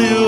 you.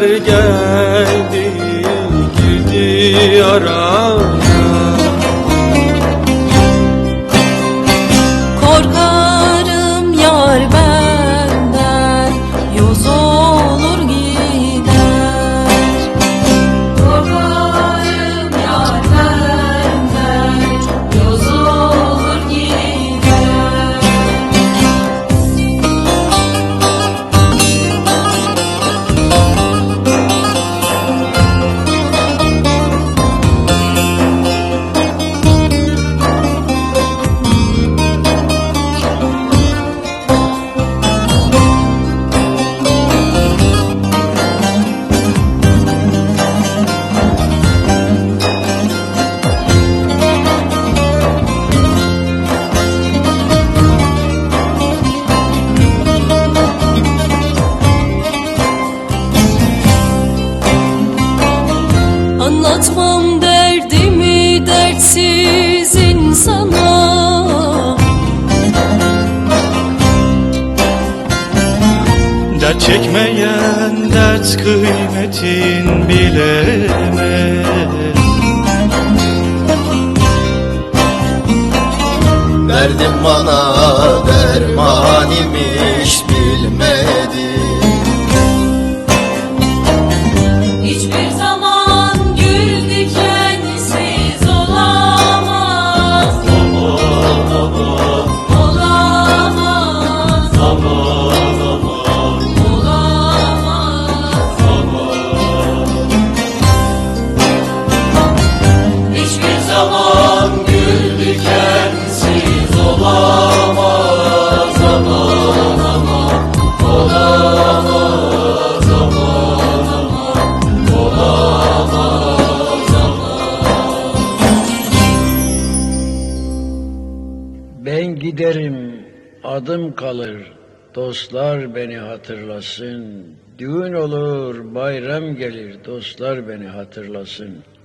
Günler geldi girdi araya Çekmeyen dert kıymetin bilemez. Derdim bana dermanimi adım kalır, dostlar beni hatırlasın. Düğün olur, bayram gelir, dostlar beni hatırlasın.''